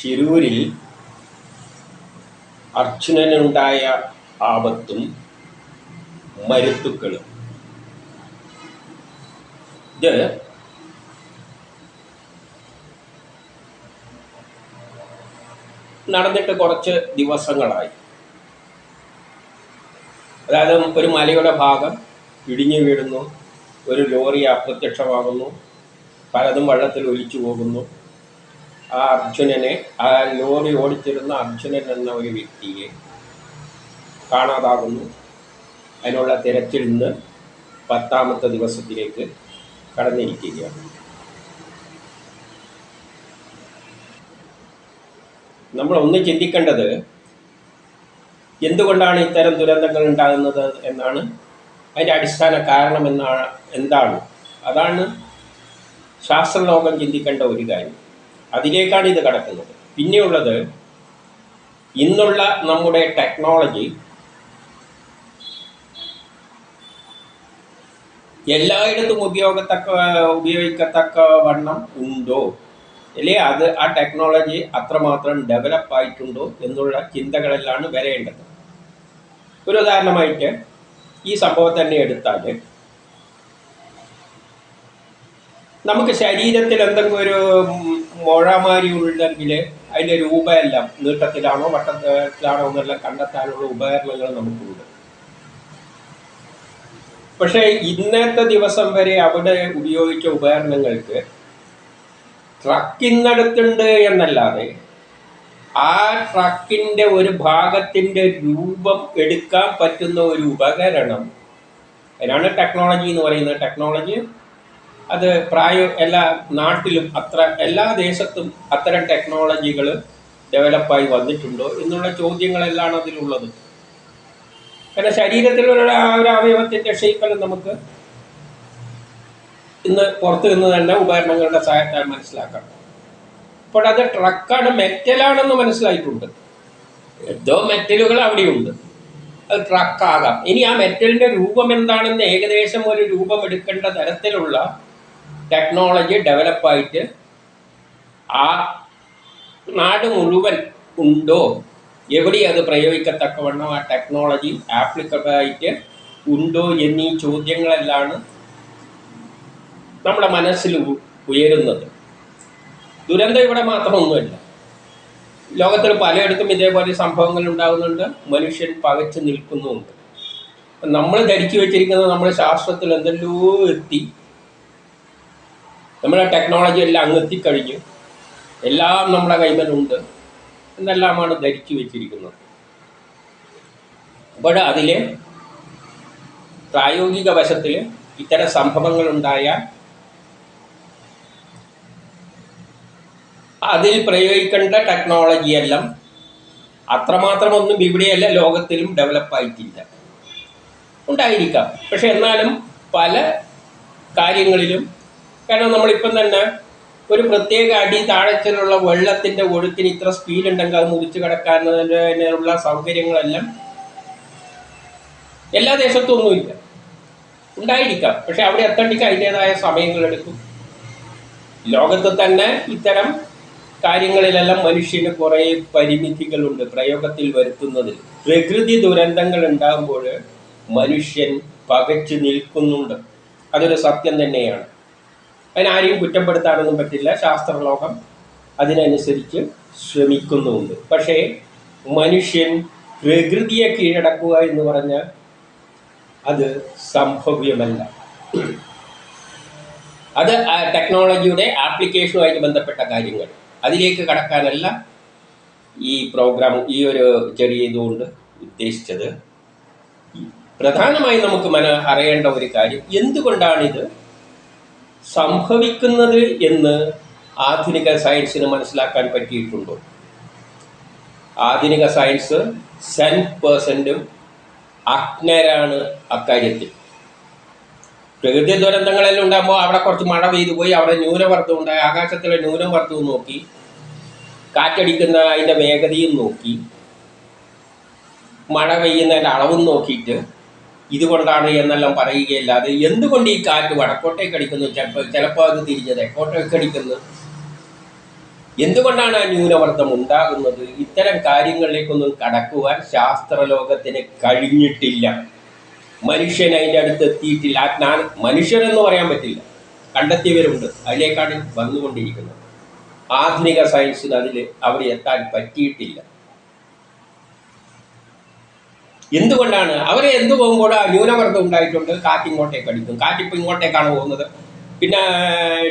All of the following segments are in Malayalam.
ശിരൂരിൽ അർജുനനുണ്ടായ ആപത്തും മരുത്തുക്കളും. ഇത് നടന്നിട്ട് കുറച്ച് ദിവസങ്ങളായി. അതായത് ഒരു മലയുടെ ഭാഗം ഇടിഞ്ഞു വീഴുന്നു ഒരു ലോറി അപ്രത്യക്ഷമാകുന്നു പലതും വെള്ളത്തിൽ ഒലിച്ചു പോകുന്നു. ആ അർജുനനെ ആ ലോറി ഓടിച്ചിരുന്ന അർജുനൻ എന്ന ഒരു വ്യക്തിയെ കാണാതാകുന്നു. അതിനുള്ള തിരച്ചിൽ നിന്ന് പത്താമത്തെ ദിവസത്തിലേക്ക് കടന്നിരിക്കുകയാണ്. നമ്മൾ ഒന്ന് ചിന്തിക്കേണ്ടത് എന്തുകൊണ്ടാണ് ഇത്തരം ദുരന്തങ്ങൾ ഉണ്ടാകുന്നത് എന്നാണ്. അതിന്റെ അടിസ്ഥാന കാരണം എന്നാണ് എന്താണ്? അതാണ് ശാസ്ത്രലോകം ചിന്തിക്കേണ്ട ഒരു കാര്യം. അതിലേക്കാണ് ഇത് കടക്കുന്നത്. പിന്നെയുള്ളത് ഇന്നുള്ള നമ്മുടെ ടെക്നോളജി എല്ലായിടത്തും ഉപയോഗത്തക്ക ഉപയോഗിക്കത്തക്ക വണ്ണം ഉണ്ടോ? അല്ലേ? അത് ആ ടെക്നോളജി അത്രമാത്രം ഡെവലപ്പ് ആയിട്ടുണ്ടോ എന്നുള്ള ചിന്തകളെല്ലാം വരേണ്ടത്. ഒരു ഉദാഹരണമായിട്ട് ഈ സംഭവം തന്നെ എടുത്താൽ നമുക്ക് ശരീരത്തിൽ എന്തെങ്കിലും ഒരു മുഴമാരി ഉണ്ടെങ്കിൽ അതിന്റെ രൂപമെല്ലാം നീട്ടത്തിലാണോ വട്ടത്തിലാണോ എന്നെല്ലാം കണ്ടെത്താനുള്ള ഉപകരണങ്ങൾ നമുക്കുണ്ട് പക്ഷേ ഇന്നത്തെ ദിവസം വരെ അവിടെ ഉപയോഗിച്ച ഉപകരണങ്ങൾക്ക് ട്രക്കിന്നടുത്തുണ്ട് എന്നല്ലാതെ ആ ട്രക്കിന്റെ ഒരു ഭാഗത്തിന്റെ രൂപം എടുക്കാൻ പറ്റുന്ന ഒരു ഉപകരണം അതിനാണ് ടെക്നോളജി എന്ന് പറയുന്നത്. ടെക്നോളജി അത് പ്രായം എല്ലാ നാട്ടിലും അത്ര എല്ലാ ദേശത്തും അത്തരം ടെക്നോളജികൾ ഡെവലപ്പായി വന്നിട്ടുണ്ടോ എന്നുള്ള ചോദ്യങ്ങളെല്ലാം അതിലുള്ളത്? കാരണം ശരീരത്തിലുള്ള ആ ഒരു അവയവത്തിന്റെ ഷേപ്പെല്ലാം നമുക്ക് ഇന്ന് പുറത്തു നിന്ന് തന്നെ ഉപകരണങ്ങളുടെ സഹായത്താൽ മനസ്സിലാക്കാം. അപ്പോൾ അത് ട്രക്കാണ് മെറ്റലാണെന്ന് മനസ്സിലായിട്ടുണ്ട്. എന്തോ മെറ്റലുകൾ അവിടെയുണ്ട്. അത് ട്രക്കാകാം ഇനി ആ മെറ്റലിന്റെ രൂപം എന്താണെന്ന് ഏകദേശം ഒരു രൂപം എടുക്കേണ്ട തരത്തിലുള്ള ടെക്നോളജി ഡെവലപ്പായിട്ട് ആ നാട് മുഴുവൻ ഉണ്ടോ? എവിടെ അത് പ്രയോഗിക്കത്തക്കവണ്ണം ആ ടെക്നോളജി ആപ്ലിക്കബിളായിട്ട് ഉണ്ടോ എന്നീ ചോദ്യങ്ങളെല്ലാം നമ്മുടെ മനസ്സിൽ ഉയരുന്നത്. ദുരന്തം ഇവിടെ മാത്രമൊന്നുമല്ല. ലോകത്തിൽ പലയിടത്തും ഇതേപോലെ സംഭവങ്ങൾ ഉണ്ടാകുന്നുണ്ട് മനുഷ്യൻ പകച്ചു നിൽക്കുന്നുമുണ്ട്. നമ്മൾ ധരിച്ചു വെച്ചിരിക്കുന്നത് നമ്മുടെ ശാസ്ത്രത്തിൽ എന്തെല്ലോ എത്തി നമ്മുടെ ടെക്നോളജി എല്ലാം അങ്ങ് എത്തിക്കഴിഞ്ഞു എല്ലാം നമ്മുടെ കൈമലുണ്ട് എന്നെല്ലാമാണ് ധരിച്ചു വെച്ചിരിക്കുന്നത്. അപ്പോൾ അതിൽ പ്രായോഗിക വശത്തിൽ ഇത്തരം സംഭവങ്ങൾ ഉണ്ടായാൽ അതിൽ പ്രയോഗിക്കേണ്ട ടെക്നോളജിയെല്ലാം അത്രമാത്രമൊന്നും ഇവിടെയല്ല ലോകത്തിലും ഡെവലപ്പായിട്ടില്ല ഉണ്ടായിരിക്കാം. പക്ഷെ എന്നാലും പല കാര്യങ്ങളിലും കാരണം നമ്മളിപ്പം തന്നെ ഒരു പ്രത്യേക അടി താഴത്തിലുള്ള വെള്ളത്തിന്റെ ഒഴുക്കിന് ഇത്ര സ്പീഡ് ഉണ്ടെങ്കിൽ അത് മുറിച്ച് കിടക്കാനുള്ള സൗകര്യങ്ങളെല്ലാം എല്ലാ ദേശത്തും ഒന്നുമില്ല. ഉണ്ടായിരിക്കാം. പക്ഷെ അവിടെ എത്തണ്ടിക്ക് അതിന്റെതായ സമയങ്ങളെടുക്കും ലോകത്ത് തന്നെ ഇത്തരം കാര്യങ്ങളിലെല്ലാം മനുഷ്യന് കുറേ പരിമിതികളുണ്ട് പ്രയോഗത്തിൽ വരുത്തുന്നതിൽ. പ്രകൃതി ദുരന്തങ്ങൾ ഉണ്ടാകുമ്പോൾ മനുഷ്യൻ പകച്ചു നിൽക്കുന്നുണ്ട്. അതൊരു സത്യം തന്നെയാണ്. അതിനാരെയും കുറ്റപ്പെടുത്താനൊന്നും പറ്റില്ല. ശാസ്ത്രലോകം അതിനനുസരിച്ച് ശ്രമിക്കുന്നുമുണ്ട് പക്ഷേ മനുഷ്യൻ പ്രകൃതിയെ കീഴടക്കുക എന്ന് പറഞ്ഞാൽ അത് സംഭവ്യമല്ല. അത് ടെക്നോളജിയുടെ ആപ്ലിക്കേഷനുമായിട്ട് ബന്ധപ്പെട്ട കാര്യങ്ങൾ. അതിലേക്ക് കടക്കാനല്ല ഈ പ്രോഗ്രാം ഈ ഒരു ചെറിയ ഇതുകൊണ്ട് ഉദ്ദേശിച്ചത്. പ്രധാനമായി നമുക്ക് മന അറിയേണ്ട ഒരു കാര്യം എന്തുകൊണ്ടാണിത് സംഭവിക്കുന്നത് എന്ന് ആധുനിക സയൻസിന് മനസ്സിലാക്കാൻ പറ്റിയിട്ടുണ്ടോ? ആധുനിക സയൻസ് സെൻ പേഴ്സന്റും അജ്ഞരാണ് അക്കാര്യത്തിൽ. പ്രകൃതി ദുരന്തങ്ങളെല്ലാം ഉണ്ടാകുമ്പോൾ അവിടെ കുറച്ച് മഴ പെയ്തു പോയി അവിടെ ന്യൂനമർദ്ദം ഉണ്ടായി ആകാശത്തിലെ ന്യൂനമർദ്ദവും നോക്കി കാറ്റടിക്കുന്ന അതിന്റെ വേഗതയും നോക്കി മഴ പെയ്യുന്നതിന്റെ അളവും നോക്കിയിട്ട് ഇതുകൊണ്ടാണ് എന്നെല്ലാം പറയുകയല്ലാതെ എന്തുകൊണ്ട് ഈ കാറ്റ് വടക്കോട്ടേക്ക് അടിക്കുന്നു? ചിലപ്പോൾ ചിലപ്പോൾ അത് തിരിഞ്ഞ് തെക്കോട്ടേക്ക് അടിക്കുന്നു. എന്തുകൊണ്ടാണ് ആ ന്യൂനമർദ്ദം ഉണ്ടാകുന്നത്? ഇത്തരം കാര്യങ്ങളിലേക്കൊന്നും കടക്കുവാൻ ശാസ്ത്രലോകത്തിന് കഴിഞ്ഞിട്ടില്ല. മനുഷ്യൻ അതിന്റെ അടുത്ത് എത്തിയിട്ടില്ല. ആ ജ്ഞാന മനുഷ്യരെന്ന് പറയാൻ പറ്റില്ല. കണ്ടെത്തിയവരുണ്ട്. അതിലേക്കാണ് വന്നുകൊണ്ടിരിക്കുന്നത്. ആധുനിക സയൻസിന് അതിൽ അവർ എത്താൻ പറ്റിയിട്ടില്ല. എന്തുകൊണ്ടാണ്? അവരെ എന്ത് പോകുമ്പോൾ ആ ന്യൂനമർദ്ദം ഉണ്ടായിട്ടുണ്ട്. കാറ്റ് ഇങ്ങോട്ടേക്ക് അടിക്കും. കാറ്റിപ്പോൾ ഇങ്ങോട്ടേക്കാണ് പോകുന്നത്. പിന്നെ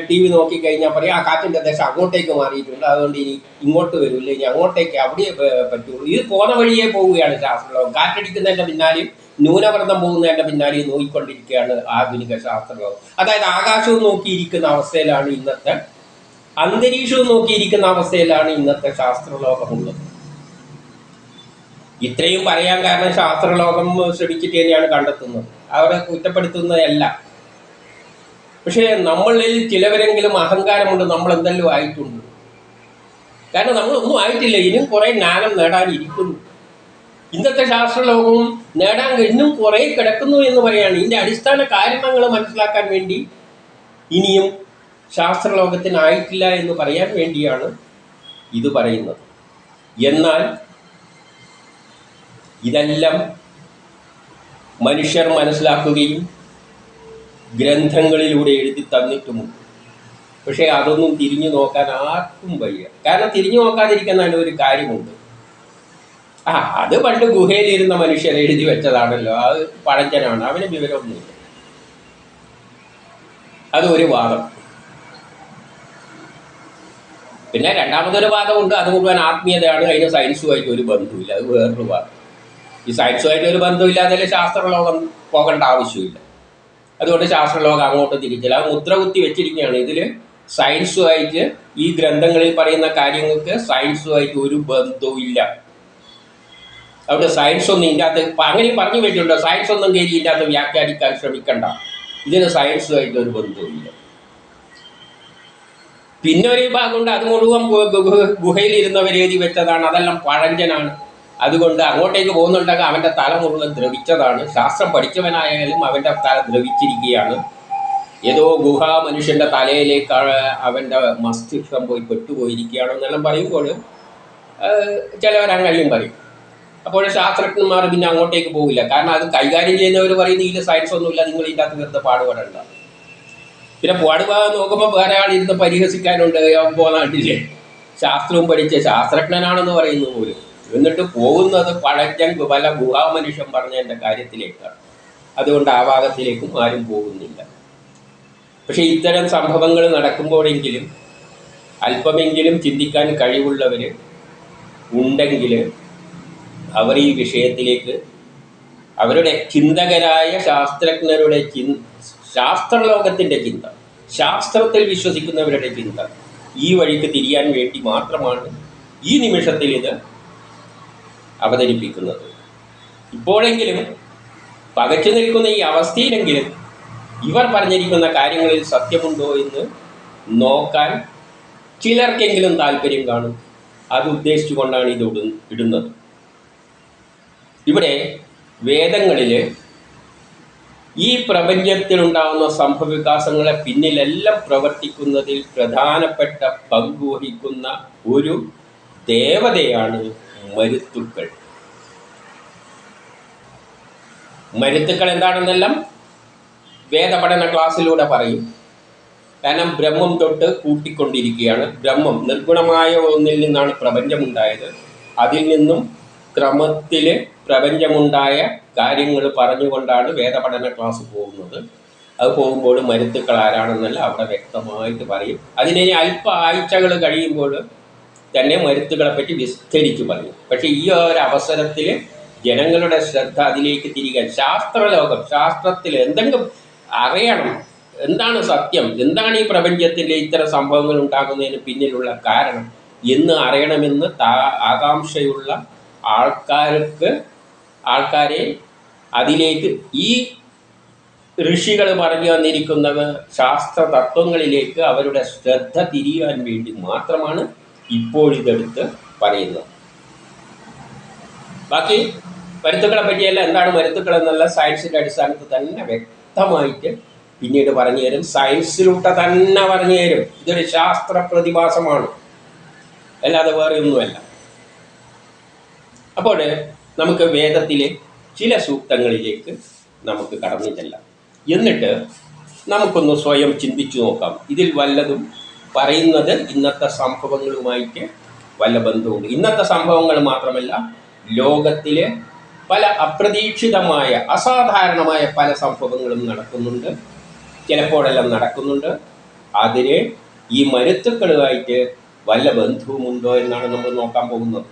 ടി വി നോക്കിക്കഴിഞ്ഞാൽ പറയും ആ കാറ്റിന്റെ ദേശം അങ്ങോട്ടേക്ക് മാറിയിട്ടുണ്ട്. അതുകൊണ്ട് ഇനി ഇങ്ങോട്ട് വരില്ല. ഇനി അങ്ങോട്ടേക്ക് അവിടെ പറ്റുള്ളൂ. ഇത് പോകുന്ന വഴിയേ പോവുകയാണ് ശാസ്ത്രലോകം. കാറ്റടിക്കുന്നതിന്റെ പിന്നാലെയും ന്യൂനമർദ്ദം പോകുന്നതിന്റെ പിന്നാലെയും നോക്കിക്കൊണ്ടിരിക്കുകയാണ് ആധുനിക ശാസ്ത്രലോകം. അതായത് ആകാശവും നോക്കിയിരിക്കുന്ന അവസ്ഥയിലാണ് ഇന്നത്തെ അന്തരീക്ഷവും നോക്കിയിരിക്കുന്ന അവസ്ഥയിലാണ് ഇന്നത്തെ ശാസ്ത്രലോകമുള്ളത്. ഇത്രയും പറയാൻ കാരണം ശാസ്ത്രലോകം ശ്രമിച്ചിട്ട് തന്നെയാണ് കണ്ടെത്തുന്നത്. അവരെ കുറ്റപ്പെടുത്തുന്നതല്ല. പക്ഷേ നമ്മളിൽ ചിലവരെങ്കിലും അഹങ്കാരമുണ്ട് നമ്മൾ എന്തെല്ലാം ആയിട്ടുണ്ട്. കാരണം നമ്മളൊന്നും ആയിട്ടില്ല ഇനിയും കുറേ ജ്ഞാനം നേടാനിരിക്കുന്നു. ഇന്നത്തെ ശാസ്ത്രലോകവും നേടാൻ ഇന്നും കുറേ കിടക്കുന്നു എന്ന് പറയാണ്. ഇതിന്റെ അടിസ്ഥാന കാര്യങ്ങൾ മനസ്സിലാക്കാൻ വേണ്ടി ഇനിയും ശാസ്ത്രലോകത്തിനായിട്ടില്ല എന്ന് പറയാൻ വേണ്ടിയാണ് ഇത് പറയുന്നത്. എന്നാൽ ഇതെല്ലാം മനുഷ്യർ മനസ്സിലാക്കുകയും ഗ്രന്ഥങ്ങളിലൂടെ എഴുതി തന്നിട്ടുമുണ്ട്. പക്ഷേ അതൊന്നും തിരിഞ്ഞു നോക്കാൻ ആർക്കും വയ്യ. കാരണം തിരിഞ്ഞു നോക്കാതിരിക്കുന്നതിന് ഒരു കാര്യമുണ്ട്. ആ അത് പണ്ട് ഗുഹയിലിരുന്ന മനുഷ്യർ എഴുതി വെച്ചതാണല്ലോ. അത് പഴഞ്ചനാണ്. അവന് വിവരമൊന്നുമില്ല. അതൊരു വാദം. പിന്നെ രണ്ടാമതൊരു വാദമുണ്ട്. അത് മുഴുവൻ ആത്മീയതയാണ്. അതിന് സയൻസുമായിട്ട് ഒരു ബന്ധമില്ല അത് വേറൊരു വാദം. ഈ സയൻസുമായിട്ട് ഒരു ബന്ധമില്ലാതെ ശാസ്ത്രലോകം പോകേണ്ട ആവശ്യമില്ല. അതുകൊണ്ട് ശാസ്ത്രലോകം അങ്ങോട്ട് തിരിച്ചില്ല അത് മുദ്ര കുത്തി വെച്ചിരിക്കുകയാണ് ഇതിൽ സയൻസുമായിട്ട് ഈ ഗ്രന്ഥങ്ങളിൽ പറയുന്ന കാര്യങ്ങൾക്ക് സയൻസുമായിട്ട് ഒരു ബന്ധവുമില്ല. അവിടെ സയൻസ് ഒന്നും ഇതിന്റെ അങ്ങനെ പറഞ്ഞു വെച്ചിട്ടുണ്ട്. സയൻസ് ഒന്നും കയറി ഇതിന്റെ അകത്ത് വ്യാഖ്യാനിക്കാൻ ശ്രമിക്കണ്ട. ഇതിന് സയൻസുമായിട്ട് ഒരു ബന്ധവുമില്ല. പിന്നെ ഒരു ഭാഗമുണ്ട് അത് മുഴുവൻ ഗുഹയിൽ ഇരുന്നവരെഴുതി വെച്ചതാണ്. അതെല്ലാം പഴഞ്ചനാണ്. അതുകൊണ്ട് അങ്ങോട്ടേക്ക് പോകുന്നുണ്ടെങ്കിൽ അവന്റെ തല മുഴുവൻ ദ്രവിച്ചതാണ്. ശാസ്ത്രം പഠിച്ചവനായാലും അവന്റെ തല ദ്രവിച്ചിരിക്കുകയാണ്. ഏതോ ഗുഹ മനുഷ്യന്റെ തലയിലേക്കാണ് അവന്റെ മസ്തിഷ്കം പോയി പെട്ടുപോയിരിക്കുകയാണ് എന്നെല്ലാം പറയുമ്പോൾ ചിലവരങ്ങനെയും പറയും. അപ്പോൾ ശാസ്ത്രജ്ഞന്മാർ പിന്നെ അങ്ങോട്ടേക്ക് പോകില്ല കാരണം അത് കൈകാര്യം ചെയ്യുന്നവർ പറയുന്നത് ഇതിൽ സയൻസ് ഒന്നുമില്ല നിങ്ങൾ ഇതിന്റെ അകത്ത് വെറുതെ പാടുപെടണ്ട. പിന്നെ പാടുഭാഗം നോക്കുമ്പോൾ വേറെ ആളിരുന്ന് പരിഹസിക്കാനുണ്ട് പോന്നാട്ടില്ലേ ശാസ്ത്രവും പഠിച്ച ശാസ്ത്രജ്ഞനാണെന്ന് പറയുന്നു പോലും. എന്നിട്ട് പോകുന്നത് പഴഞ്ചൻ പല ഗുഹാമനുഷ്യൻ പറഞ്ഞതിന്റെ കാര്യത്തിലേക്കാണ്. അതുകൊണ്ട് ആ ഭാഗത്തിലേക്കും ആരും പോകുന്നില്ല. പക്ഷേ ഇത്തരം സംഭവങ്ങൾ നടക്കുമ്പോഴെങ്കിലും അല്പമെങ്കിലും ചിന്തിക്കാൻ കഴിവുള്ളവർ ഉണ്ടെങ്കിൽ അവർ ഈ വിഷയത്തിലേക്ക് അവരുടെ ചിന്തകരായ ശാസ്ത്രജ്ഞരുടെ ചി ശാസ്ത്രലോകത്തിന്റെ ചിന്ത ശാസ്ത്രത്തിൽ വിശ്വസിക്കുന്നവരുടെ ചിന്ത ഈ വഴിക്ക് തിരിയാൻ വേണ്ടി മാത്രമാണ് ഈ നിമിഷത്തിൽ ഇത് അവതരിപ്പിക്കുന്നത്. ഇപ്പോഴെങ്കിലും പകച്ചു നിൽക്കുന്ന ഈ അവസ്ഥയിലെങ്കിലും ഇവർ പറഞ്ഞിരിക്കുന്ന കാര്യങ്ങളിൽ സത്യമുണ്ടോ എന്ന് നോക്കാൻ ചിലർക്കെങ്കിലും താല്പര്യം കാണും. അത് ഉദ്ദേശിച്ചുകൊണ്ടാണ് ഇത് ഇടുന്നത്. ഇവിടെ വേദങ്ങളിൽ ഈ പ്രപഞ്ചത്തിലുണ്ടാകുന്ന സംഭവവികാസങ്ങളെ പിന്നിലെല്ലാം പ്രവർത്തിക്കുന്നതിൽ പ്രധാനപ്പെട്ട പങ്കുവഹിക്കുന്ന ഒരു ദേവതയാണ് മരുത്തുക്കൾ. മരുത്തുക്കൾ എന്താണെന്നെല്ലാം വേദപഠന ക്ലാസ്സിലൂടെ പറയും. കാരണം ബ്രഹ്മം തൊട്ട് കൂട്ടിക്കൊണ്ടിരിക്കുകയാണ്. ബ്രഹ്മം നിർഗുണമായ ഒന്നിൽ നിന്നാണ് പ്രപഞ്ചമുണ്ടായത്. അതിൽ നിന്നും ക്രമത്തിൽ പ്രപഞ്ചമുണ്ടായ കാര്യങ്ങൾ പറഞ്ഞുകൊണ്ടാണ് വേദപഠന ക്ലാസ് പോകുന്നത്. അത് പോകുമ്പോൾ മരുത്തുക്കൾ ആരാണെന്നല്ല അവിടെ വ്യക്തമായിട്ട് പറയും. അതിനെ അല്പ ആഴ്ചകൾ കഴിയുമ്പോൾ തന്നെ മരുത്തുകളെ പറ്റി വിസ്തരിച്ച് പറയും. പക്ഷേ ഈ ഒരു അവസരത്തിൽ ജനങ്ങളുടെ ശ്രദ്ധ അതിലേക്ക് തിരികെ ശാസ്ത്രലോകം ശാസ്ത്രത്തിൽ എന്തെങ്കിലും അറിയണം. എന്താണ് സത്യം? എന്താണ് ഈ പ്രപഞ്ചത്തിന്റെ ഇത്തരം സംഭവങ്ങൾ ഉണ്ടാകുന്നതിന് പിന്നിലുള്ള കാരണം? എന്ന് അറിയണമെന്ന് താ ആകാംക്ഷയുള്ള ആൾക്കാർക്ക് ആൾക്കാരെ അതിലേക്ക് ഈ ഋഷികൾ പറഞ്ഞു വന്നിരിക്കുന്നത് ശാസ്ത്ര തത്വങ്ങളിലേക്ക് അവരുടെ ശ്രദ്ധ തിരിയാൻ വേണ്ടി മാത്രമാണ് ഇപ്പോഴിതെടുത്ത് പറയുന്നത് ബാക്കി മരുത്തുക്കളെ പറ്റിയല്ല എന്താണ് മരുത്തുക്കൾ എന്നുള്ള സയൻസിന്റെ അടിസ്ഥാനത്തിൽ തന്നെ വ്യക്തമായിട്ട് പിന്നീട് പറഞ്ഞു തരും. സയൻസിലൂടെ തന്നെ പറഞ്ഞു തരും. ഇതൊരു ശാസ്ത്ര പ്രതിഭാസമാണ്. അല്ലാതെ വേറെ ഒന്നുമല്ല. അപ്പോൾ നമുക്ക് വേദത്തിലെ ചില സൂക്തങ്ങളിലേക്ക് നമുക്ക് കടന്നു ചെല്ലാം. എന്നിട്ട് നമുക്കൊന്ന് സ്വയം ചിന്തിച്ചു നോക്കാം. ഇതിൽ വല്ലതും പറയുന്നത് ഇന്നത്തെ സംഭവങ്ങളുമായിട്ട് വല്ല ബന്ധമുണ്ട്. ഇന്നത്തെ സംഭവങ്ങൾ മാത്രമല്ല ലോകത്തിലെ പല അപ്രതീക്ഷിതമായ അസാധാരണമായ പല സംഭവങ്ങളും നടക്കുന്നുണ്ട്. ചിലപ്പോഴെല്ലാം നടക്കുന്നുണ്ട്. അതിന് ഈ മരുത്തുക്കളുമായിട്ട് വല്ല ബന്ധവുമുണ്ടോ എന്നാണ് നമ്മൾ നോക്കാൻ പോകുന്നത്.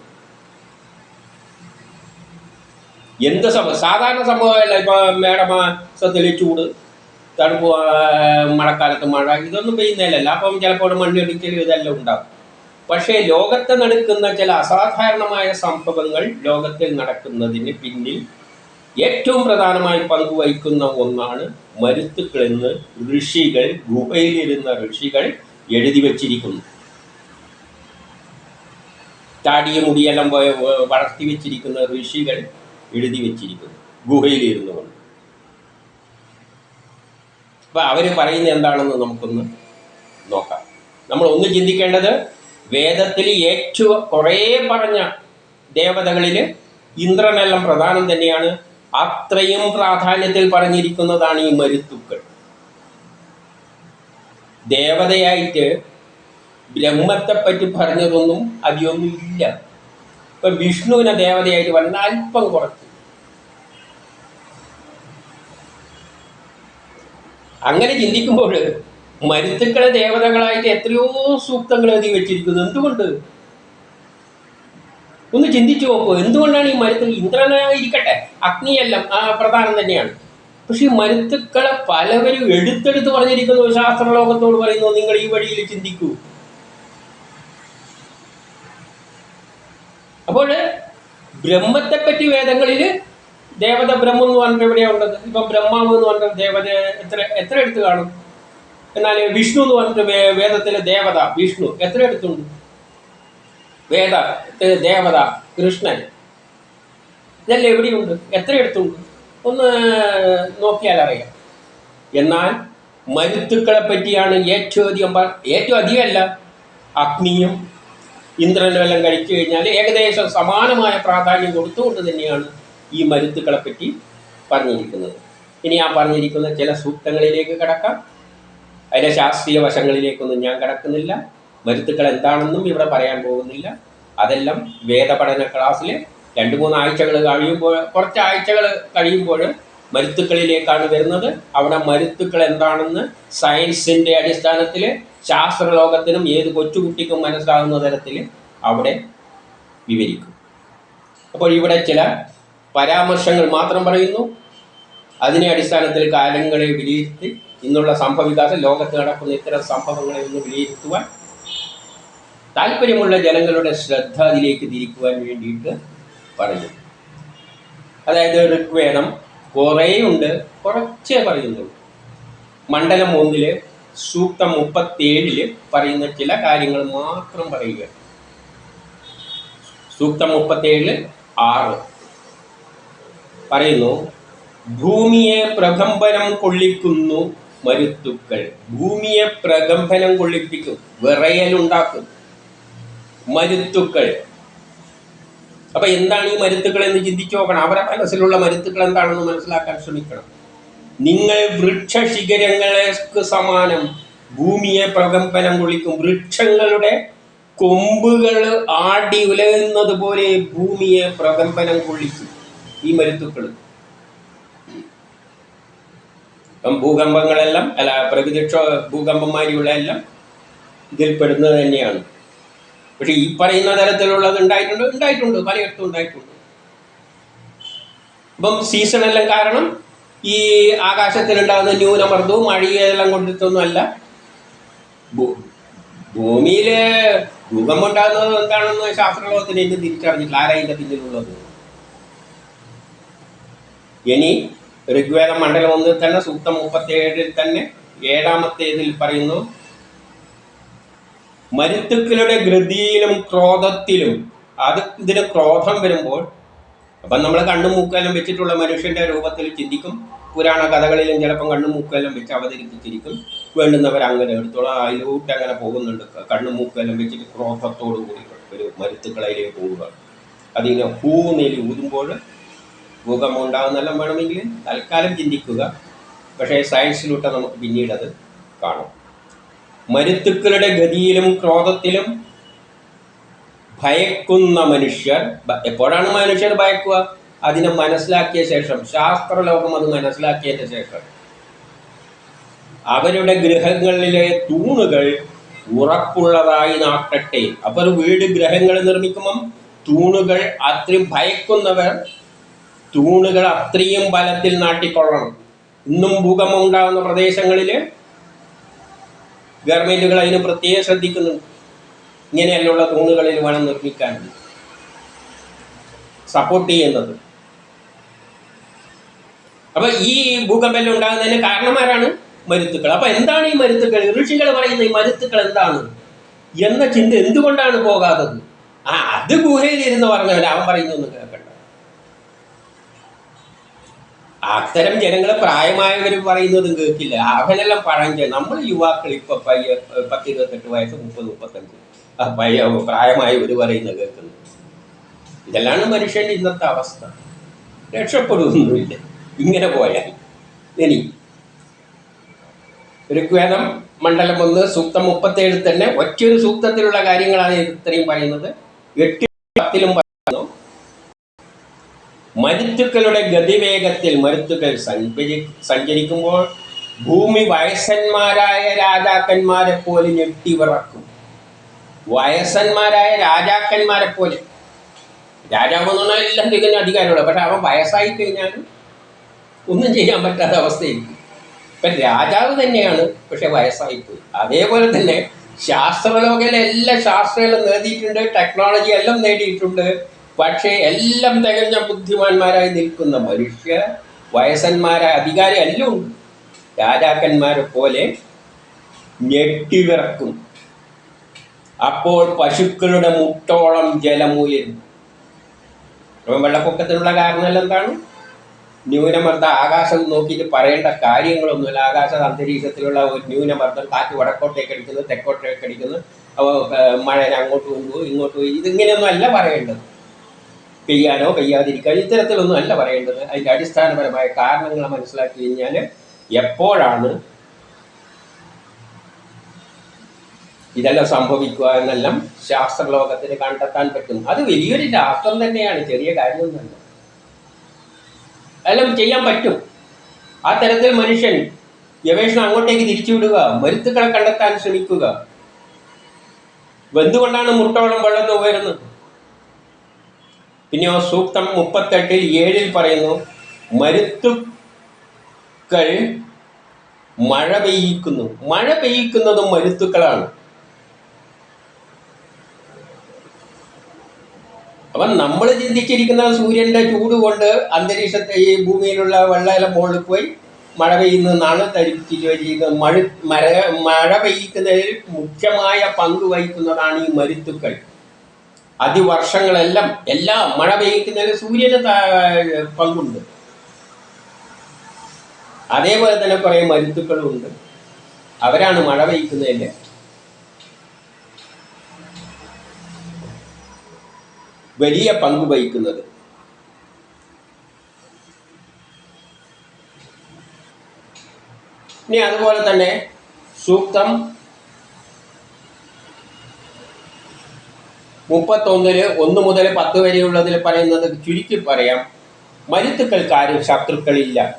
എന്ത് സംഭവം? സാധാരണ സംഭവമല്ല. ഇപ്പോൾ മേടമാസത്തിൽ ചൂട്. തണുപ്പ് മഴക്കാലത്ത് മഴ ഇതൊന്നും പെയ്യുന്നതിലല്ല അപ്പം ചിലപ്പോൾ മണ്ണിടിക്കലും ഇതെല്ലാം ഉണ്ടാകും പക്ഷേ ലോകത്ത് നടക്കുന്ന ചില അസാധാരണമായ സംഭവങ്ങൾ ലോകത്തിൽ നടക്കുന്നതിന് പിന്നിൽ ഏറ്റവും പ്രധാനമായി പങ്കുവഹിക്കുന്ന ഒന്നാണ് മരുത്തുക്കളെന്ന് ഋഷികൾ ഗുഹയിലിരുന്ന ഋഷികൾ എഴുതി വച്ചിരിക്കുന്നു. താടിയ മുടിയെല്ലാം വളർത്തി വെച്ചിരിക്കുന്ന ഋഷികൾ എഴുതി വെച്ചിരിക്കുന്നു. ഗുഹയിലിരുന്നു അപ്പൊ അവർ പറയുന്നത് എന്താണെന്ന് നമുക്കൊന്ന് നോക്കാം. നമ്മൾ ഒന്ന് ചിന്തിക്കേണ്ടത് വേദത്തിൽ ഏറ്റവും കുറേ പറഞ്ഞ ദേവതകളിൽ ഇന്ദ്രനെല്ലാം പ്രധാനം തന്നെയാണ്. അത്രയും പ്രാധാന്യത്തിൽ പറഞ്ഞിരിക്കുന്നതാണ് ഈ മരുത്തുക്കൾ. ദേവതയായിട്ട് ബ്രഹ്മത്തെ പറ്റി പറഞ്ഞതൊന്നും അതിയൊന്നും ഇല്ല ഇപ്പൊ വിഷ്ണുവിനെ ദേവതയായിട്ട് വന്നാൽ അല്പം കുറച്ച്. അങ്ങനെ ചിന്തിക്കുമ്പോൾ മരുത്തുക്കളെ ദേവതകളായിട്ട് എത്രയോ സൂക്തങ്ങൾ എഴുതി വെച്ചിരിക്കുന്നു. എന്തുകൊണ്ട്? ഒന്ന് ചിന്തിച്ചു നോക്കൂ. എന്തുകൊണ്ടാണ് ഈ മരുത്ത് ഇന്ദ്രനായിരിക്കട്ടെ അഗ്നിയെല്ലാം ആ പ്രധാനം തന്നെയാണ്. പക്ഷെ ഈ മരുത്തുക്കളെ പലവരും എടുത്തെടുത്ത് പറഞ്ഞിരിക്കുന്നു. ശാസ്ത്രലോകത്തോട് പറയുന്നു നിങ്ങൾ ഈ വഴിയിൽ ചിന്തിക്കൂ. അപ്പോൾ ബ്രഹ്മത്തെപ്പറ്റി വേദങ്ങളിൽ ദേവത ബ്രഹ്മം എന്ന് പറഞ്ഞിട്ട് എവിടെയാണ് ഉള്ളത് ഇപ്പം ബ്രഹ്മാവ് എന്ന് പറഞ്ഞ ദേവത എത്ര എത്ര എടുത്ത് കാണും? എന്നാൽ വിഷ്ണു എന്ന് പറഞ്ഞിട്ട് വേദത്തിലെ ദേവത വിഷ്ണു എത്ര എടുത്തുണ്ട്? വേദ ദേവത കൃഷ്ണൻ. ഇതെല്ലാം എവിടെയുണ്ട്? എത്ര എടുത്തുണ്ട്? ഒന്ന് നോക്കിയാൽ അറിയാം. എന്നാൽ മരുത്തുക്കളെ പറ്റിയാണ് ഏറ്റവും അധികം ഏറ്റവും അധികമല്ല അഗ്നിയും ഇന്ദ്രനും എല്ലാം കഴിച്ചു കഴിഞ്ഞാൽ ഏകദേശം സമാനമായ പ്രാധാന്യം കൊടുത്തുകൊണ്ട് തന്നെയാണ് ഈ മരുത്തുക്കളെ പറ്റി പറഞ്ഞിരിക്കുന്നത്. ഇനി ആ പറഞ്ഞിരിക്കുന്ന ചില സൂക്തങ്ങളിലേക്ക് കടക്കാം. അതിലെ ശാസ്ത്രീയ വശങ്ങളിലേക്കൊന്നും ഞാൻ കടക്കുന്നില്ല. മരുത്തുക്കൾ എന്താണെന്നും ഇവിടെ പറയാൻ പോകുന്നില്ല. അതെല്ലാം വേദപഠന ക്ലാസ്സിൽ രണ്ട് മൂന്ന് ആഴ്ചകൾ കഴിയുമ്പോൾ കുറച്ച് ആഴ്ചകൾ കഴിയുമ്പോൾ മരുത്തുക്കളിലേക്കാണ് വരുന്നത്. അവിടെ മരുത്തുക്കൾ എന്താണെന്ന് സയൻസിന്റെ അടിസ്ഥാനത്തിൽ ശാസ്ത്രലോകത്തിനും ഏത് കൊച്ചുകുട്ടിക്കും മനസ്സിലാകുന്ന തരത്തിൽ അവിടെ വിവരിക്കും. അപ്പോൾ ഇവിടെ ചില പരാമർശങ്ങൾ മാത്രം പറയുന്നു. അതിനെ അടിസ്ഥാനത്തിൽ കാലങ്ങളെ വിലയിരുത്തി ഇന്നുള്ള സംഭവവികാസം ലോകത്ത് നടക്കുന്ന ഇത്തരം സംഭവങ്ങളെ ഒന്ന് വിലയിരുത്തുവാൻ താല്പര്യമുള്ള ജനങ്ങളുടെ ശ്രദ്ധ അതിലേക്ക് തിരിക്കുവാൻ വേണ്ടിയിട്ട് പറഞ്ഞു അതായത് ഋഗ്വേദം ഉണ്ട് കുറച്ചേ പറയുന്നുള്ളൂ. മണ്ഡലം ഒന്നിൽ സൂക്തം മുപ്പത്തിയേഴിൽ പറയുന്ന ചില കാര്യങ്ങൾ മാത്രം പറയുക. സൂക്തം മുപ്പത്തിയേഴിൽ ആറ്. പറയുന്നു ഭൂമിയെ പ്രകമ്പനം കൊള്ളിക്കുന്നു മരുത്തുക്കൾ. ഭൂമിയെ പ്രകമ്പനം കൊള്ളിപ്പിക്കും വിറയലുണ്ടാക്കും മരുത്തുക്കൾ. അപ്പൊ എന്താണ് ഈ മരുത്തുക്കൾ എന്ന് ചിന്തിച്ചു നോക്കണം. അവരെ മനസ്സിലുള്ള മരുത്തുക്കൾ എന്താണെന്ന് മനസ്സിലാക്കാൻ ശ്രമിക്കണം. നിങ്ങൾ വൃക്ഷശിഖരങ്ങൾക്ക് സമാനം ഭൂമിയെ പ്രകമ്പനം കൊള്ളിക്കും. വൃക്ഷങ്ങളുടെ കൊമ്പുകൾ ആടി ഉലയുന്നത് പോലെ ഭൂമിയെ പ്രകമ്പനം കൊള്ളിക്കും. ഈ മരുത്തുക്കൾ. ഇപ്പം ഭൂകമ്പങ്ങളെല്ലാം അല്ല പ്രകൃതിക്ഷ ഭൂകമ്പന്മാരിയുള്ള എല്ലാം ഇതിൽപ്പെടുന്നത് തന്നെയാണ്. പക്ഷെ ഈ പറയുന്ന തരത്തിലുള്ളത് ഉണ്ടായിട്ടുണ്ട് ഉണ്ടായിട്ടുണ്ട് പലയിടത്തും ഉണ്ടായിട്ടുണ്ട്. ഇപ്പം സീസൺ എല്ലാം കാരണം ഈ ആകാശത്തിലുണ്ടാകുന്ന ന്യൂനമർദ്ദവും മഴയെല്ലാം കൊണ്ടിട്ടൊന്നും അല്ല ഭൂമിയിൽ ഭൂകമ്പം ഉണ്ടാകുന്നത് എന്താണെന്ന് ശാസ്ത്രലോകത്തിന് ഇന്ന് തിരിച്ചറിഞ്ഞിട്ടില്ല. ആരാ ഇതിന്റെ പിന്നിലുള്ളത്? ഇനി ഋഗ്വേദ മണ്ഡലം ഒന്നിൽ തന്നെ സൂക്തം മുപ്പത്തിയേഴിൽ തന്നെ ഏഴാമത്തേതിൽ പറയുന്നു മരുത്തുക്കളുടെ ഗൃതിയിലും ക്രോധത്തിലും അത് ഇതിന് ക്രോധം വരുമ്പോൾ അപ്പം നമ്മൾ കണ്ണും മൂക്കാലും വെച്ചിട്ടുള്ള മനുഷ്യന്റെ രൂപത്തിൽ ചിന്തിക്കും പുരാണ കഥകളിലും ചിലപ്പം കണ്ണും മൂക്കാലും വെച്ച് അവതരിപ്പിച്ചിരിക്കും വേണ്ടുന്നവർ അങ്ങനെ എടുത്തോളം അതിലൂട്ട് അങ്ങനെ പോകുന്നുണ്ട് കണ്ണും മൂക്കാലും വെച്ചിട്ട് ക്രോധത്തോടു കൂടി ഒരു മരുത്തുക്കളയിലേക്ക് പോവുക. അതിങ്ങനെ ഹൂ നീലി ഊതുമ്പോൾ ഭൂകമ്പം ഉണ്ടാകുന്നെല്ലാം വേണമെങ്കിൽ തൽക്കാലം ചിന്തിക്കുക. പക്ഷേ സയൻസിലൂടെ നമുക്ക് പിന്നീട് അത് കാണാം. മരുത്തുക്കളുടെ ഗതിയിലും ക്രോധത്തിലും ഭയക്കുന്ന മനുഷ്യർ എപ്പോഴാണ് മനുഷ്യർ ഭയക്കുക? അതിനെ മനസ്സിലാക്കിയ ശേഷം ശാസ്ത്രലോകം അത് മനസ്സിലാക്കിയതിന് ശേഷം. അവരുടെ ഗൃഹങ്ങളിലെ തൂണുകൾ ഉറപ്പുള്ളതായി നാട്ടട്ടെ. അപ്പോൾ വീട് ഗ്രഹങ്ങൾ നിർമ്മിക്കുമ്പം തൂണുകൾ അത്രയും ഭയക്കുന്നവർ തൂണുകൾ അത്രയും ബലത്തിൽ നാട്ടിക്കൊള്ളണം. ഇന്നും ഭൂകമ്പം ഉണ്ടാകുന്ന പ്രദേശങ്ങളിൽ ഗവൺമെന്റുകൾ അതിന് പ്രത്യേകം ശ്രദ്ധിക്കുന്നുണ്ട്. ഇങ്ങനെയല്ലുള്ള തൂണുകളിൽ വേണം നിർമ്മിക്കാൻ. സപ്പോർട്ട് ചെയ്യുന്നത്. അപ്പൊ ഈ ഭൂകമ്പം ഉണ്ടാകുന്നതിന് കാരണമാരാണ് മരുത്തുക്കൾ. അപ്പൊ എന്താണ് ഈ മരുത്തുക്കൾ? ഋഷികൾ പറയുന്ന ഈ മരുത്തുക്കൾ എന്താണ്? എന്ന ചിന്ത എന്തുകൊണ്ടാണ് പോകാത്തത്? ആ അത് ഗുഹയിൽ ഇരുന്ന് പറഞ്ഞവൻ അവൻ പറയുന്നൊന്നും അത്തരം ജനങ്ങൾ പ്രായമായവർ പറയുന്നതും കേൾക്കില്ല. അവനെല്ലാം പഴഞ്ച നമ്മൾ യുവാക്കൾ ഇപ്പൊ പയ്യ പത്ത് ഇരുപത്തെട്ട് വയസ്സ് മുപ്പത് മുപ്പത്തഞ്ച്. പയ്യ പ്രായമായവർ പറയുന്നത് കേൾക്കുന്നു. ഇതെല്ലാം മനുഷ്യന്റെ ഇന്നത്തെ അവസ്ഥ. രക്ഷപ്പെടുകയൊന്നുമില്ല ഇങ്ങനെ പോയാൽ ഇനി ഋഗ്വേദം മണ്ഡലം ഒന്ന് സൂക്തം മുപ്പത്തേഴ് തന്നെ ഒറ്റൊരു സൂക്തത്തിലുള്ള കാര്യങ്ങളാണ് ഇത്രയും പറയുന്നത്. എട്ടിലും പത്തിലും പറയുന്നു. മരുത്തുക്കളുടെ ഗതിവേഗത്തിൽ മരുത്തുക്കൾ സഞ്ചരി സഞ്ചരിക്കുമ്പോൾ ഭൂമി വയസ്സന്മാരായ രാജാക്കന്മാരെ പോലെ ഞെട്ടിവിറക്കും. വയസ്സന്മാരായ രാജാക്കന്മാരെ പോലെ. രാജാവ് എന്ന് പറഞ്ഞാൽ എല്ലാം തികഞ്ഞ അധികാരമുള്ള പക്ഷെ അവൻ വയസ്സായി കഴിഞ്ഞാൽ ഒന്നും ചെയ്യാൻ പറ്റാത്ത അവസ്ഥയായിരിക്കും. ഇപ്പം രാജാവ് തന്നെയാണ് പക്ഷെ വയസ്സായിപ്പോയി അതേപോലെ തന്നെ ശാസ്ത്രലോകയിലെ എല്ലാ ശാസ്ത്രങ്ങളും നേടിയിട്ടുണ്ട്. ടെക്നോളജി എല്ലാം നേടിയിട്ടുണ്ട്. പക്ഷേ എല്ലാം തികഞ്ഞ ബുദ്ധിമാന്മാരായി നിൽക്കുന്ന മനുഷ്യ വയസ്സന്മാരായ അധികാരി ഉണ്ട് രാജാക്കന്മാരെ പോലെ ഞെട്ടിവിറക്കും. അപ്പോൾ പശുക്കളുടെ മുട്ടോളം ജലമുയരും അപ്പം വെള്ളപ്പൊക്കത്തിനുള്ള കാരണമല്ല എന്താണ്? ന്യൂനമർദ്ദ ആകാശം നോക്കിയിട്ട് പറയേണ്ട കാര്യങ്ങളൊന്നുമില്ല. ആകാശ അന്തരീക്ഷത്തിലുള്ള ഒരു ന്യൂനമർദ്ദം കാറ്റ് വടക്കോട്ടേക്ക് അടിക്കുന്നു തെക്കോട്ടേക്ക് അടിക്കുന്നു. അപ്പോൾ മഴ അങ്ങോട്ട് കൊണ്ടുപോകും ഇങ്ങോട്ട് പോയി ഇതിങ്ങനെയൊന്നും അല്ല പറയേണ്ടത്. പെയ്യാനോ പെയ്യാതിരിക്കാനോ ഇത്തരത്തിലൊന്നും അല്ല പറയേണ്ടത്. അതിന്റെ അടിസ്ഥാനപരമായ കാരണങ്ങൾ മനസ്സിലാക്കി കഴിഞ്ഞാൽ എപ്പോഴാണ് ഇതെല്ലാം സംഭവിക്കുക എന്നെല്ലാം ശാസ്ത്രലോകത്തിന് കണ്ടെത്താൻ പറ്റും. അത് വലിയൊരു ശാസ്ത്രം തന്നെയാണ് ചെറിയ കാര്യമൊന്നുമല്ല. എല്ലാം ചെയ്യാൻ പറ്റും. ആ തരത്തിൽ മനുഷ്യൻ ഗവേഷണം അങ്ങോട്ടേക്ക് തിരിച്ചുവിടുക മരുത്തുക്കളെ കണ്ടെത്താൻ ശ്രമിക്കുക. എന്തുകൊണ്ടാണ് മുട്ടോളം വെള്ളം ഉയരുന്നത്? പിന്നെയോ സൂക്തം മുപ്പത്തെട്ടിൽ ഏഴിൽ പറയുന്നു മരുത്തുക്കൾ മഴ പെയ്യിക്കുന്നു. മഴ പെയ്യിക്കുന്നതും മരുത്തുക്കളാണ്. അപ്പം നമ്മൾ ചിന്തിച്ചിരിക്കുന്ന സൂര്യന്റെ ചൂട് കൊണ്ട് അന്തരീക്ഷത്തെ ഈ ഭൂമിയിലുള്ള വെള്ളയിലെ മുകളിൽ പോയി മഴ പെയ്യുന്നതെന്നാണ് തരിച്ചിരിക്കുന്നത് മഴ മര മഴ പെയ്യിക്കുന്നതിൽ മുഖ്യമായ പങ്ക് വഹിക്കുന്നതാണ് ഈ മരുത്തുക്കൾ. അതിവർഷങ്ങളെല്ലാം എല്ലാം മഴ പെയ്യിക്കുന്നതിന് സൂര്യന് പങ്കുണ്ട്. അതേപോലെ തന്നെ കുറേ മരുത്തുക്കളും ഉണ്ട് അവരാണ് മഴ പെയ്യിക്കുന്നതിൽ വലിയ പങ്ക് വഹിക്കുന്നത്. ഇനി അതുപോലെ തന്നെ സൂക്തം മുപ്പത്തൊന്നിൽ ഒന്ന് മുതൽ പത്ത് വരെയുള്ളതിൽ പറയുന്നത് ചുരുക്കി പറയാം. മരുത്തുക്കൾക്ക് ആരും ശത്രുക്കളില്ല.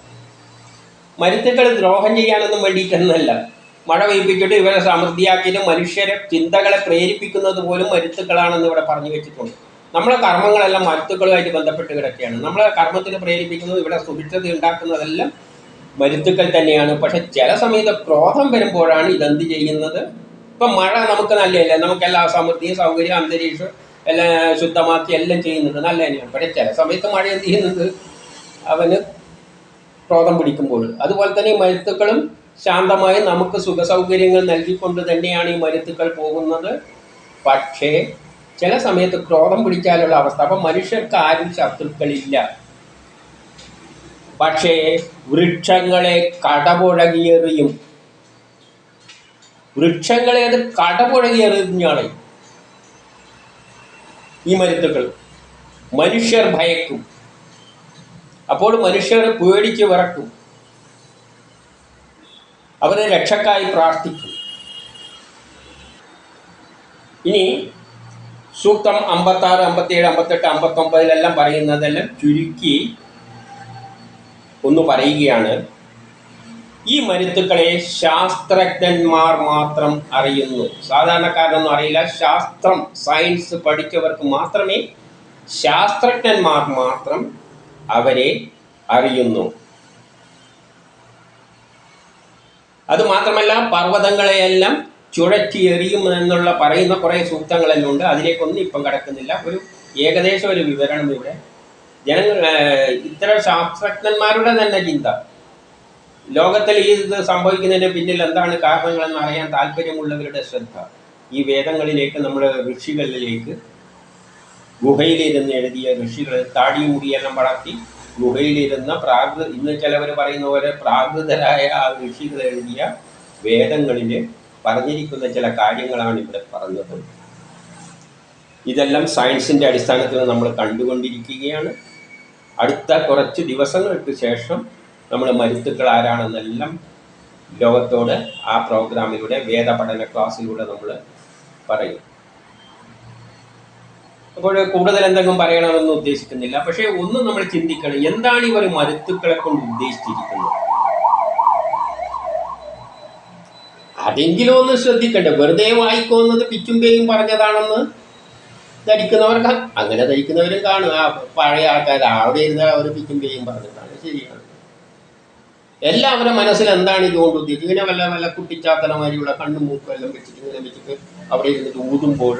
മരുത്തുക്കൾ ദ്രോഹം ചെയ്യാനൊന്നും വേണ്ടിയിട്ടൊന്നല്ല മഴ പെയ്പ്പിച്ചിട്ട് ഇവരെ സമൃദ്ധിയാക്കിയിട്ട് മനുഷ്യരെ ചിന്തകളെ പ്രേരിപ്പിക്കുന്നത് പോലും മരുത്തുക്കളാണെന്ന് ഇവിടെ പറഞ്ഞു വെച്ചിട്ടുണ്ട്. നമ്മളെ കർമ്മങ്ങളെല്ലാം മരുത്തുക്കളുമായിട്ട് ബന്ധപ്പെട്ട് കിടക്കുകയാണ്. നമ്മളെ കർമ്മത്തിന് പ്രേരിപ്പിക്കുന്നത് ഇവിടെ സുഭിക്ഷത ഉണ്ടാക്കുന്നതെല്ലാം മരുത്തുക്കൾ തന്നെയാണ്. പക്ഷെ ചില സമയത്ത് ക്രോധം വരുമ്പോഴാണ് ഇതെന്ത് ചെയ്യുന്നത്? ഇപ്പം മഴ നമുക്ക് നല്ലതല്ലേ? നമുക്ക് എല്ലാ സമൃദ്ധിയും സൗകര്യം അന്തരീക്ഷം എല്ലാം ശുദ്ധമാക്കി എല്ലാം ചെയ്യുന്നുണ്ട്. നല്ല തന്നെയാണ് പക്ഷെ ചില സമയത്ത് മഴ എന്ത് ചെയ്യുന്നത് അവന് ക്രോധം പിടിക്കുമ്പോൾ. അതുപോലെ തന്നെ ഈ മരുത്തുക്കളും ശാന്തമായി നമുക്ക് സുഖ സൗകര്യങ്ങൾ നൽകിക്കൊണ്ട് തന്നെയാണ് ഈ മരുത്തുക്കൾ പോകുന്നത്. പക്ഷേ ചില സമയത്ത് ക്രോധം പിടിച്ചാലുള്ള അവസ്ഥ. അപ്പം മനുഷ്യർക്ക് ആരും ശത്രുക്കളില്ല. പക്ഷേ വൃക്ഷങ്ങളെ കടപുഴകിയെറിയും. വൃക്ഷങ്ങളെ അത് കടപുഴകി എറിഞ്ഞാണ് ഈ മരുത്തുക്കൾ മനുഷ്യർ ഭയക്കും. അപ്പോൾ മനുഷ്യർ പേടിച്ച് വിറക്കും. അവരെ രക്ഷക്കായി പ്രാർത്ഥിക്കും. ഇനി സൂക്തം അമ്പത്താറ് അമ്പത്തേഴ് അമ്പത്തെട്ട് അമ്പത്തൊമ്പതിലെല്ലാം പറയുന്നതെല്ലാം ചുരുക്കി ഒന്ന് പറയുകയാണ്. ഈ മരുത്തുക്കളെ ശാസ്ത്രജ്ഞന്മാർ മാത്രം അറിയുന്നു. സാധാരണക്കാരനൊന്നും അറിയില്ല. ശാസ്ത്രം സയൻസ് പഠിച്ചവർക്ക് മാത്രമേ ശാസ്ത്രജ്ഞന്മാർ മാത്രം അവരെ അറിയുന്നു. അത് മാത്രമല്ല പർവതങ്ങളെയെല്ലാം ചുഴറ്റി എറിയും എന്നുള്ള പറയുന്ന കുറേ സൂക്തങ്ങളെല്ലാം ഉണ്ട്. അതിലേക്കൊന്നും ഇപ്പം കിടക്കുന്നില്ല. ഒരു ഏകദേശം ഒരു വിവരണം ഇവിടെ. ജനങ്ങൾ ഇത്തരം ശാസ്ത്രജ്ഞന്മാരുടെ തന്നെ ചിന്ത. ലോകത്തിൽ ഈ ഇത് സംഭവിക്കുന്നതിന് പിന്നിൽ എന്താണ് കാരണങ്ങളെന്ന് അറിയാൻ താല്പര്യമുള്ളവരുടെ ശ്രദ്ധ. ഈ വേദങ്ങളിലേക്ക് നമ്മുടെ ഋഷികളിലേക്ക് ഗുഹയിലിരുന്ന് എഴുതിയ ഋഷികൾ താടിയും മുടിയെല്ലാം വളർത്തി ഗുഹയിലിരുന്ന പ്രാകൃ ഇന്ന് ചിലവർ പറയുന്ന പോലെ പ്രാകൃതരായ ആ ഋഷികൾ എഴുതിയ വേദങ്ങളിൽ പറഞ്ഞിരിക്കുന്ന ചില കാര്യങ്ങളാണ് ഇവിടെ പറഞ്ഞത്. ഇതെല്ലാം സയൻസിന്റെ അടിസ്ഥാനത്തിൽ നമ്മൾ കണ്ടുകൊണ്ടിരിക്കുകയാണ്. അടുത്ത കുറച്ച് ദിവസങ്ങൾക്ക് ശേഷം നമ്മൾ മരുത്തുക്കൾ ആരാണെന്നെല്ലാം ലോകത്തോട് ആ പ്രോഗ്രാമിലൂടെ വേദപഠന ക്ലാസ്സിലൂടെ നമ്മൾ പറയും. അപ്പോൾ കൂടുതൽ എന്തെങ്കിലും പറയണമെന്ന് ഉദ്ദേശിക്കുന്നില്ല. പക്ഷേ ഒന്ന് നമ്മൾ ചിന്തിക്കണം എന്താണ് ഇവർ മരുത്തുക്കളെ കൊണ്ട് ഉദ്ദേശിച്ചിരിക്കുന്നത്? അതെങ്കിലും ഒന്ന് ശ്രദ്ധിക്കണ്ടേ വെറുതെ വായിക്കുന്നത് പിച്ചുമ്പേയും പറഞ്ഞതാണെന്ന് ധരിക്കുന്നവർക്ക് അങ്ങനെ ധരിക്കുന്നവരും കാണും. ആ പഴയ ആൾക്കാർ അവിടെ ഇരുന്ന് അവർ പിച്ചുമ്പേയും പറഞ്ഞതാണ്. ശരിയാണ്. എല്ലാവരുടെ മനസ്സിൽ എന്താണ് ഇതുകൊണ്ട് ഉദ്ദേശിച്ചത്? ഇങ്ങനെ വല്ല വല്ല കുട്ടിച്ചാത്തനമാരിയുള്ള കണ്ണും മൂക്കും എല്ലാം വെച്ചിട്ട് ഇങ്ങനെ വെച്ചിട്ട് അവിടെ ഇരുന്ന് ഊതുമ്പോൾ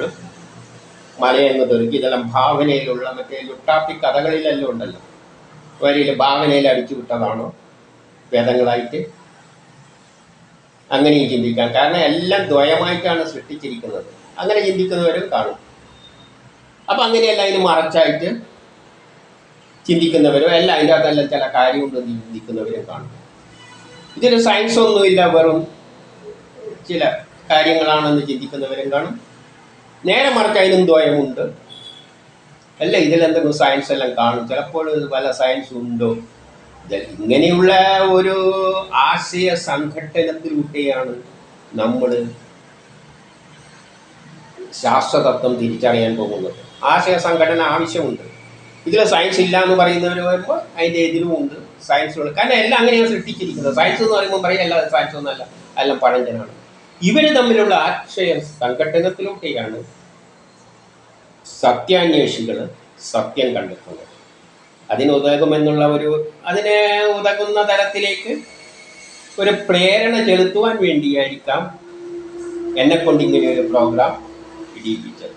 മലയെന്ന് തെറുക്കി. ഇതെല്ലാം ഭാവനയിലുള്ള മറ്റേ ലുട്ടാപ്പി കഥകളിലെല്ലാം ഉണ്ടല്ലോ. വരിയിൽ ഭാവനയിൽ അടിച്ചു വിട്ടതാണോ? വേദങ്ങളായിട്ട് അങ്ങനെയും ചിന്തിക്കാം കാരണം എല്ലാം ദ്വയമായിട്ടാണ് സൃഷ്ടിച്ചിരിക്കുന്നത്. അങ്ങനെ ചിന്തിക്കുന്നവരും കാണും. അപ്പം അങ്ങനെയല്ല അതിന് മറച്ചായിട്ട് ചിന്തിക്കുന്നവരും എല്ലാം അതിന്റെ അകത്തെല്ലാം ചില കാര്യമുണ്ടെന്ന് ചിന്തിക്കുന്നവരും കാണും. ഇതിന് സയൻസ് ഒന്നുമില്ല വെറും ചില കാര്യങ്ങളാണെന്ന് ചിന്തിക്കുന്നവരും കാണും. നേരെ മറിച്ച് അതിനും ദ്വയമുണ്ട്. അല്ല ഇതിലെന്തെങ്കിലും സയൻസ് എല്ലാം കാണും. ചിലപ്പോൾ വല്ല സയൻസ് ഉണ്ടോ? ഇങ്ങനെയുള്ള ഒരു ആശയ സംഘട്ടനത്തിലൂടെയാണ് നമ്മൾ ശാസ്ത്രതത്വം തിരിച്ചറിയാൻ പോകുന്നത്. ആശയ സംഘടന ആവശ്യമുണ്ട്. ഇതിൽ സയൻസ് ഇല്ല എന്ന് പറയുന്നവർ വരുമ്പോൾ അതിന്റെ എതിരും ഉണ്ട്. സയൻസുകൾ കാരണം എല്ലാം അങ്ങനെയാണ് സൃഷ്ടിച്ചിരിക്കുന്നത്. സയൻസ് എന്ന് പറയുമ്പോൾ പറയും എല്ലാ സയൻസ് ഒന്നല്ല എല്ലാം പഴഞ്ചനാണ് ഇവർ തമ്മിലുള്ള ആശയ സംഘട്ടനത്തിലൂടെയാണ് സത്യാന്വേഷികൾ സത്യം കണ്ടെത്തുന്നത്. അതിന് ഉതകുമെന്നുള്ള ഒരു അതിനെ ഉതകുന്ന തരത്തിലേക്ക് ഒരു പ്രേരണ ചെലുത്തുവാൻ വേണ്ടിയായിരിക്കാം എന്നെ കൊണ്ട് ഇങ്ങനെ ഒരു പ്രോഗ്രാം ഇടിയിപ്പിച്ചത്.